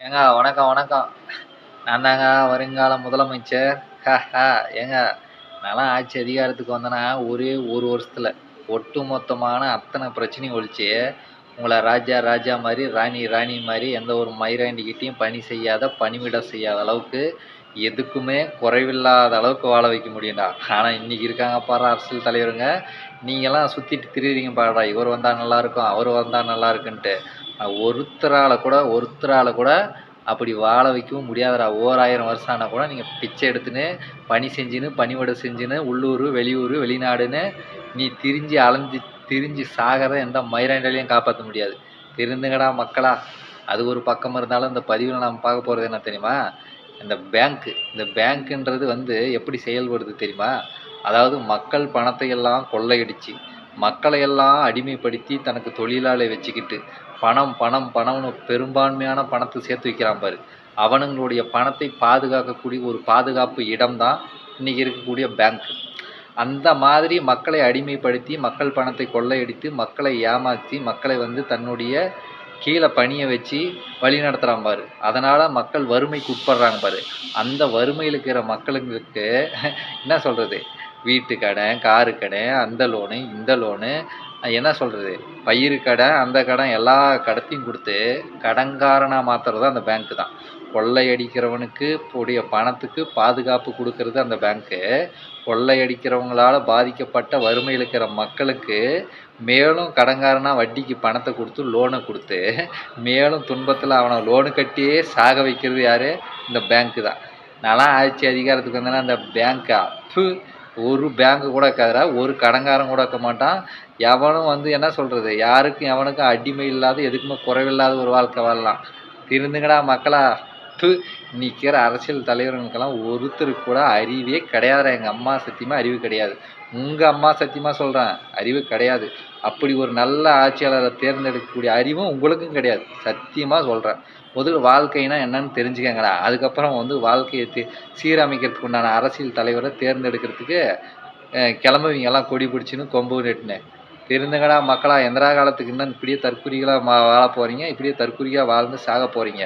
ஏங்க வணக்கம் வணக்கம். நான் தாங்க வருங்கால முதலமைச்சர். ஹஹா ஏங்க நான்லாம் ஆட்சி அதிகாரத்துக்கு வந்தேன்னா ஒரே ஒரு வருஷத்தில் ஒட்டு மொத்தமான அத்தனை பிரச்சனையும் ஒழிச்சு உங்களை ராஜா ராஜா மாதிரி ராணி ராணி மாதிரி எந்த ஒரு மயிராண்டிக்கிட்டையும் பணி செய்யாத பணிவிட செய்யாத அளவுக்கு எதுக்குமே குறைவில்லாத அளவுக்கு வாழ வைக்க முடியும்டா. ஆனால் இன்றைக்கி இருக்காங்க பாரு அரசியல் தலைவருங்க. நீங்கள்லாம் சுற்றிட்டு திரியுறீங்க பாடா இவர் வந்தால் நல்லாயிருக்கும் அவர் வந்தால் நல்லா இருக்குன்ட்டு. ஒருத்தரால் கூட ஒருத்தரால் கூட அப்படி வாழ வைக்கவும் முடியாதுடா. ஓராயிரம் வருஷம் ஆனால் கூட நீங்கள் பிச்சை எடுத்துன்னு பணி செஞ்சுன்னு பணிவடை செஞ்சுன்னு உள்ளூர் வெளியூர் வெளிநாடுன்னு நீ திரிஞ்சு அலைஞ்சு திரிஞ்சு சாகிறத எந்த மயிராண்டாலையும் காப்பாற்ற முடியாது. திருந்துங்கடா மக்களா. அது ஒரு பக்கம் இருந்தாலும் இந்த பதிவில் நாம் பார்க்க போகிறது என்ன தெரியுமா? இந்த பேங்க்கு இந்த பேங்க்குன்றது வந்து எப்படி செயல்படுது தெரியுமா? அதாவது மக்கள் பணத்தை எல்லாம் கொள்ளையடிச்சு மக்களை எல்லாம் அடிமைப்படுத்தி தனக்கு தொழிலாளி வச்சுக்கிட்டு பணம் பணம் பணம்னு பெரும்பான்மையான பணத்தை சேர்த்து வைக்கிறான் பாரு. அவனுங்களுடைய பணத்தை பாதுகாக்கக்கூடிய ஒரு பாதுகாப்பு இடம்தான் இன்றைக்கி இருக்கக்கூடிய பேங்க் அந்த மாதிரி மக்களை அடிமைப்படுத்தி மக்கள் பணத்தை கொள்ளையடித்து மக்களை ஏமாற்றி மக்களை வந்து தன்னுடைய கீழே பணியை வச்சு வழி நடத்துகிறான் பாரு. அதனால் மக்கள் வறுமைக்கு உட்படுறாங்க பாரு. அந்த வறுமையில் இருக்கிற மக்களுங்களுக்கு என்ன சொல்கிறது வீட்டு கடன் காரு கடன் அந்த லோனு இந்த லோனு என்ன சொல்கிறது பயிர் கடன் அந்த கடன் எல்லா கடத்தையும் கொடுத்து கடன்காரனாக மாற்றுறது அந்த பேங்க்கு தான். கொள்ளையடிக்கிறவனுக்கு உடைய பணத்துக்கு பாதுகாப்பு கொடுக்கறது அந்த பேங்க்கு கொள்ளையடிக்கிறவங்களால் பாதிக்கப்பட்ட வறுமையில் இருக்கிற மக்களுக்கு மேலும் கடன்காரனாக வட்டிக்கு பணத்தை கொடுத்து லோனை கொடுத்து மேலும் துன்பத்தில் அவனை லோனு கட்டியே சாக வைக்கிறது யார்? இந்த பேங்க்கு தான். நான்லாம் ஆட்சி அதிகாரத்துக்கு வந்தேன்னா அந்த பேங்க்கா ப்பு ஒரு பேங்க்கு கூட இருக்காதுடா ஒரு கடன்காரன் கூட இருக்க மாட்டான். எவனும் வந்து என்ன சொல்கிறது யாருக்கும் எவனுக்கும் அடிமை இல்லாத எதுக்குமே குறைவில்லாத ஒரு வாழ்க்கை வாழலாம். திருந்துங்கடா மக்களா. ப்பு நிற்கிற அரசியல் தலைவர்களுக்கெல்லாம் ஒருத்தருக்கு கூட அறிவே கிடையாதுடா. எங்கள் அம்மா சத்தியமாக அறிவு கிடையாது. உங்கள் அம்மா சத்தியமாக சொல்கிறேன் அறிவு கிடையாது. அப்படி ஒரு நல்ல ஆட்சியாளரை தேர்ந்தெடுக்கக்கூடிய அறிவும் உங்களுக்கும் கிடையாது. சத்தியமாக சொல்கிறேன் முதல் வாழ்க்கைனா என்னன்னு தெரிஞ்சுக்கங்கடா. அதுக்கப்புறம் வந்து வாழ்க்கையை சீரமைக்கிறதுக்கு உண்டான அரசியல் தலைவரை தேர்ந்தெடுக்கிறதுக்கு கிளம்புவீங்க. எல்லாம் கொடி பிடிச்சின்னு கொம்பு நெட்டுன்னு. திருந்துங்கடா மக்களா எந்திரா காலத்துக்கு இன்னும் இப்படியே தற்குறிகளாக மா வாழ போகிறீங்க இப்படியே தற்குறியாக வாழ்ந்து சாக போகிறீங்க